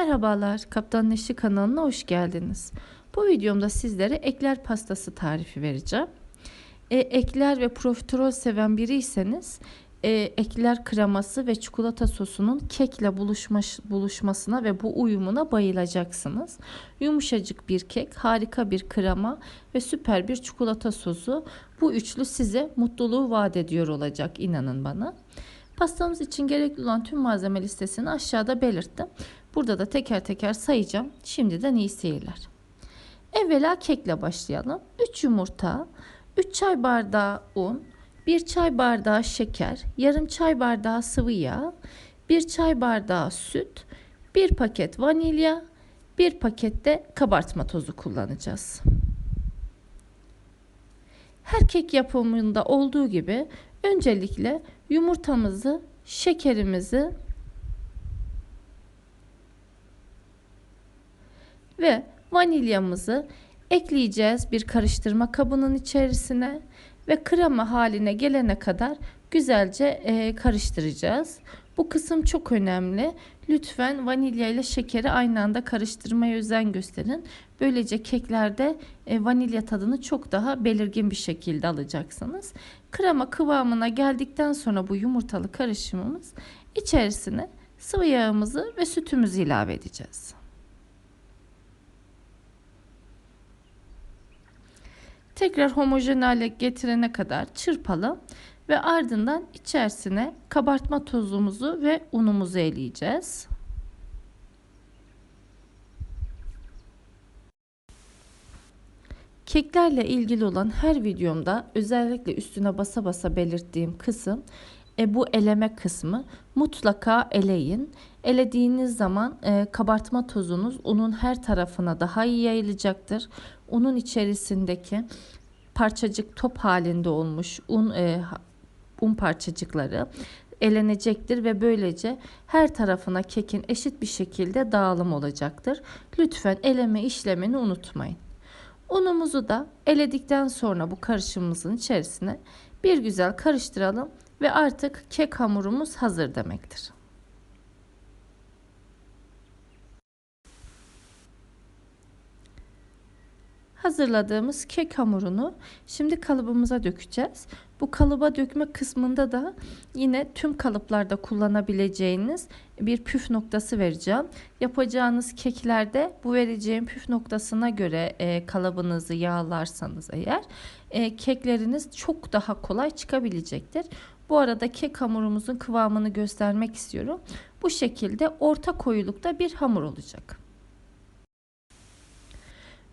Merhabalar, Kaptan Neşi kanalına hoş geldiniz. Bu videomda sizlere ekler pastası tarifi vereceğim. E, ekler ve profiterol seven biriyseniz e, ekler kreması ve çikolata sosunun kekle buluşma, buluşmasına ve bu uyumuna bayılacaksınız. Yumuşacık bir kek, harika bir krema ve süper bir çikolata sosu. Bu üçlü size mutluluğu vaat ediyor olacak inanın bana. Pastamız için gerekli olan tüm malzeme listesini aşağıda belirttim. Burada da teker teker sayacağım. Şimdiden iyi seyirler. Evvela kekle başlayalım. 3 yumurta, 3 çay bardağı un, 1 çay bardağı şeker, yarım çay bardağı sıvı yağ, 1 çay bardağı süt, 1 paket vanilya, 1 pakette kabartma tozu kullanacağız. Her kek yapımında olduğu gibi öncelikle yumurtamızı, şekerimizi ve vanilyamızı ekleyeceğiz bir karıştırma kabının içerisine ve krema haline gelene kadar güzelce e, karıştıracağız. Bu kısım çok önemli. Lütfen vanilya ile şekeri aynı anda karıştırmaya özen gösterin. Böylece keklerde e, vanilya tadını çok daha belirgin bir şekilde alacaksınız. Krema kıvamına geldikten sonra bu yumurtalı karışımımız içerisine sıvı yağımızı ve sütümüzü ilave edeceğiz. Tekrar homojen hale getirene kadar çırpalım ve ardından içerisine kabartma tozumuzu ve unumuzu eleyeceğiz. Keklerle ilgili olan her videomda özellikle üstüne basa basa belirttiğim kısım e, bu eleme kısmı mutlaka eleyin. Elediğiniz zaman e, kabartma tozunuz unun her tarafına daha iyi yayılacaktır. Unun içerisindeki parçacık top halinde olmuş un e, un parçacıkları elenecektir ve böylece her tarafına kekin eşit bir şekilde dağılım olacaktır. Lütfen eleme işlemini unutmayın. Unumuzu da eledikten sonra bu karışımımızın içerisine bir güzel karıştıralım ve artık kek hamurumuz hazır demektir. Hazırladığımız kek hamurunu şimdi kalıbımıza dökeceğiz. Bu kalıba dökme kısmında da yine tüm kalıplarda kullanabileceğiniz bir püf noktası vereceğim. Yapacağınız keklerde bu vereceğim püf noktasına göre e, kalıbınızı yağlarsanız eğer e, kekleriniz çok daha kolay çıkabilecektir. Bu arada kek hamurumuzun kıvamını göstermek istiyorum. Bu şekilde orta koyulukta bir hamur olacak.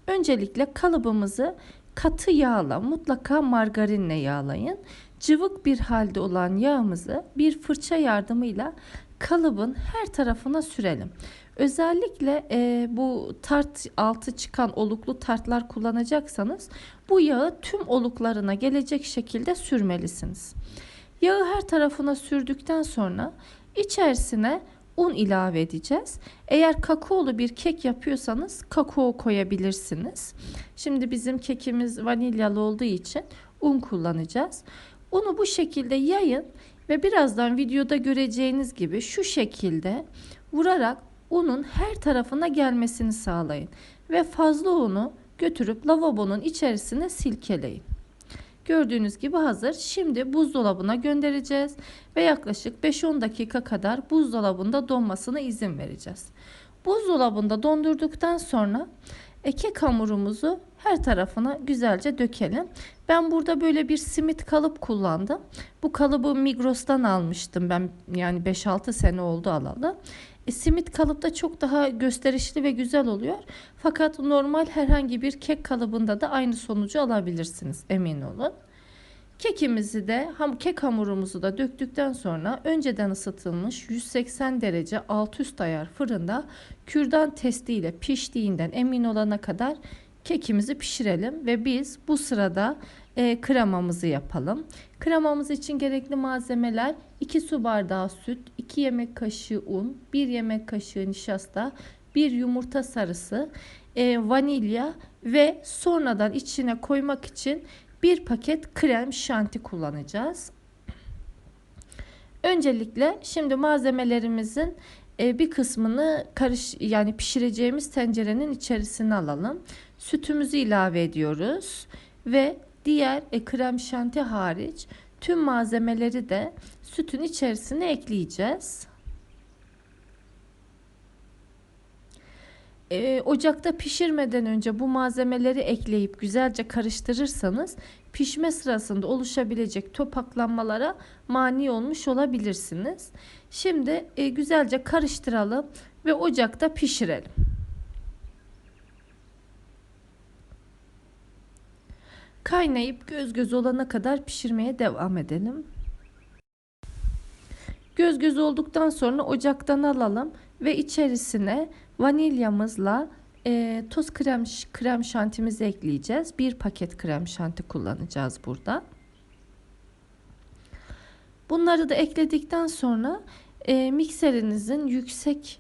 Öncelikle kalıbımızı katı yağla mutlaka margarinle yağlayın. Cıvık bir halde olan yağımızı bir fırça yardımıyla kalıbın her tarafına sürelim. Özellikle e, bu tart altı çıkan oluklu tartlar kullanacaksanız bu yağı tüm oluklarına gelecek şekilde sürmelisiniz. Yağı her tarafına sürdükten sonra içerisine un ilave edeceğiz. Eğer kakaolu bir kek yapıyorsanız kakao koyabilirsiniz. Şimdi bizim kekimiz vanilyalı olduğu için un kullanacağız. Unu bu şekilde yayın ve birazdan videoda göreceğiniz gibi şu şekilde vurarak unun her tarafına gelmesini sağlayın ve fazla unu götürüp lavabonun içerisine silkeleyin. Gördüğünüz gibi hazır. Şimdi buzdolabına göndereceğiz ve yaklaşık 5-10 dakika kadar buzdolabında donmasına izin vereceğiz. Buzdolabında dondurduktan sonra kek hamurumuzu her tarafına güzelce dökelim. Ben burada böyle bir simit kalıp kullandım. Bu kalıbı Migros'tan almıştım ben yani 5-6 sene oldu alalı. E, simit kalıpta çok daha gösterişli ve güzel oluyor. Fakat normal herhangi bir kek kalıbında da aynı sonucu alabilirsiniz emin olun. Kekimizi de ham, kek hamurumuzu da döktükten sonra önceden ısıtılmış 180 derece alt üst ayar fırında kürdan testiyle piştiğinden emin olana kadar kekimizi pişirelim ve biz bu sırada e, kremamızı yapalım. Kremamız için gerekli malzemeler 2 su bardağı süt, 2 yemek kaşığı un, 1 yemek kaşığı nişasta, 1 yumurta sarısı, e, vanilya ve sonradan içine koymak için bir paket krem şanti kullanacağız. Öncelikle şimdi malzemelerimizin e, bir kısmını karış yani pişireceğimiz tencerenin içerisine alalım. Sütümüzü ilave ediyoruz ve diğer e, krem şanti hariç tüm malzemeleri de sütün içerisine ekleyeceğiz. E, ocakta pişirmeden önce bu malzemeleri ekleyip güzelce karıştırırsanız pişme sırasında oluşabilecek topaklanmalara mani olmuş olabilirsiniz. Şimdi e, güzelce karıştıralım ve ocakta pişirelim. Kaynayıp göz göz olana kadar pişirmeye devam edelim. Göz göz olduktan sonra ocaktan alalım ve içerisine vanilyamızla e, toz krem krem şantimizi ekleyeceğiz. Bir paket krem şanti kullanacağız burada. Bunları da ekledikten sonra e, mikserinizin yüksek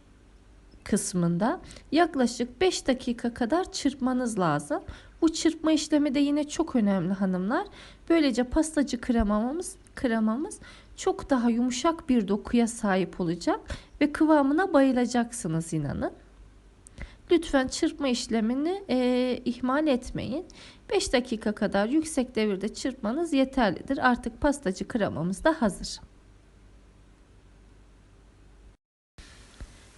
kısmında yaklaşık 5 dakika kadar çırpmanız lazım. Bu çırpma işlemi de yine çok önemli hanımlar. Böylece pastacı kremamız kremamız çok daha yumuşak bir dokuya sahip olacak ve kıvamına bayılacaksınız inanın. Lütfen çırpma işlemini e, ihmal etmeyin. 5 dakika kadar yüksek devirde çırpmanız yeterlidir. Artık pastacı kremamız da hazır.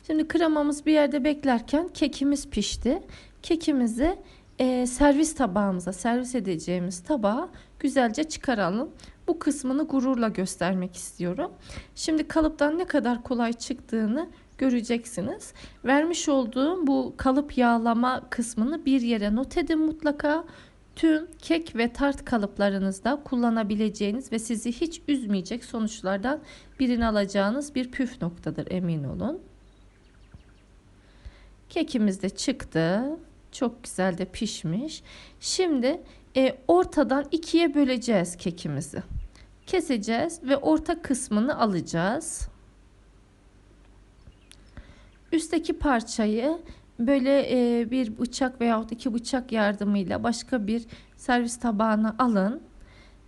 Şimdi kremamız bir yerde beklerken kekimiz pişti. Kekimizi e, servis tabağımıza, servis edeceğimiz tabağa güzelce çıkaralım. Bu kısmını gururla göstermek istiyorum. Şimdi kalıptan ne kadar kolay çıktığını göreceksiniz. Vermiş olduğum bu kalıp yağlama kısmını bir yere not edin mutlaka. Tüm kek ve tart kalıplarınızda kullanabileceğiniz ve sizi hiç üzmeyecek sonuçlardan birini alacağınız bir püf noktadır emin olun. Kekimiz de çıktı. Çok güzel de pişmiş. Şimdi e, ortadan ikiye böleceğiz kekimizi. Keseceğiz ve orta kısmını alacağız. Üstteki parçayı böyle e, bir bıçak veya iki bıçak yardımıyla başka bir servis tabağına alın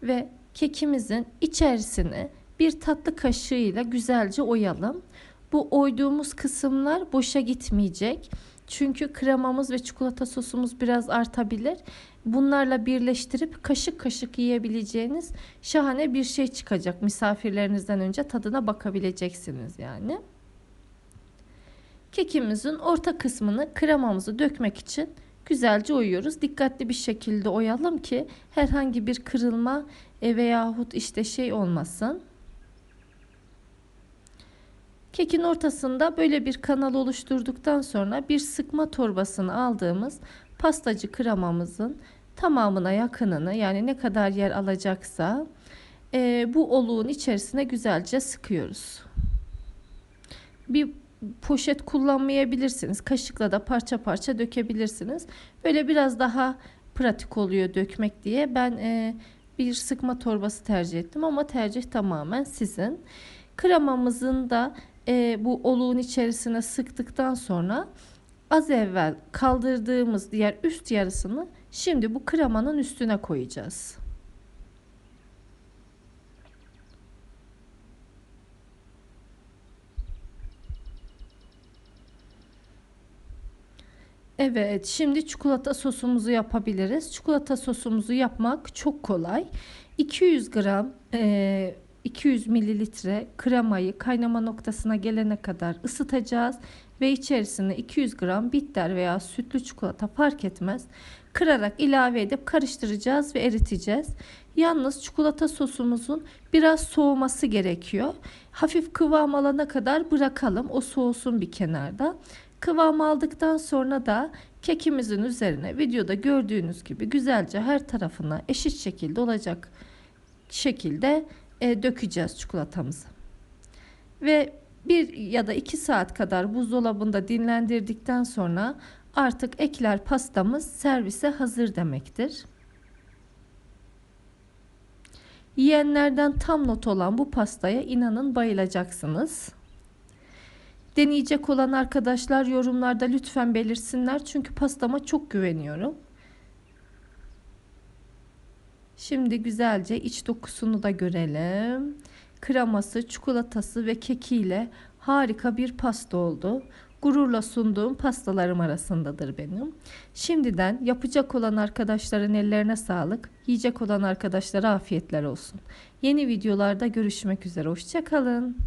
ve kekimizin içerisine bir tatlı kaşığıyla güzelce oyalım. Bu oyduğumuz kısımlar boşa gitmeyecek. Çünkü kremamız ve çikolata sosumuz biraz artabilir. Bunlarla birleştirip kaşık kaşık yiyebileceğiniz şahane bir şey çıkacak. Misafirlerinizden önce tadına bakabileceksiniz yani. Kekimizin orta kısmını kremamızı dökmek için güzelce oyuyoruz. Dikkatli bir şekilde oyalım ki herhangi bir kırılma e, veyahut işte şey olmasın. Kekin ortasında böyle bir kanal oluşturduktan sonra bir sıkma torbasını aldığımız pastacı kremamızın tamamına yakınını yani ne kadar yer alacaksa e, bu oluğun içerisine güzelce sıkıyoruz. Bir poşet kullanmayabilirsiniz. Kaşıkla da parça parça dökebilirsiniz. Böyle biraz daha pratik oluyor dökmek diye. Ben e, bir sıkma torbası tercih ettim ama tercih tamamen sizin. Kremamızın da e, bu oluğun içerisine sıktıktan sonra az evvel kaldırdığımız diğer üst yarısını şimdi bu kremanın üstüne koyacağız. Evet, şimdi çikolata sosumuzu yapabiliriz. Çikolata sosumuzu yapmak çok kolay. 200 gram e, 200 mililitre kremayı kaynama noktasına gelene kadar ısıtacağız ve içerisine 200 gram bitter veya sütlü çikolata fark etmez kırarak ilave edip karıştıracağız ve eriteceğiz. Yalnız çikolata sosumuzun biraz soğuması gerekiyor. Hafif kıvam alana kadar bırakalım. O soğusun bir kenarda. Kıvam aldıktan sonra da kekimizin üzerine videoda gördüğünüz gibi güzelce her tarafına eşit şekilde olacak şekilde e, dökeceğiz çikolatamızı. Ve bir ya da iki saat kadar buzdolabında dinlendirdikten sonra artık ekler pastamız servise hazır demektir. Yiyenlerden tam not olan bu pastaya inanın bayılacaksınız. Deneyecek olan arkadaşlar yorumlarda lütfen belirsinler çünkü pastama çok güveniyorum. Şimdi güzelce iç dokusunu da görelim. Kreması, çikolatası ve kekiyle Harika bir pasta oldu. Gururla sunduğum pastalarım arasındadır benim. Şimdiden yapacak olan arkadaşların ellerine sağlık, yiyecek olan arkadaşlara afiyetler olsun. Yeni videolarda görüşmek üzere. Hoşçakalın.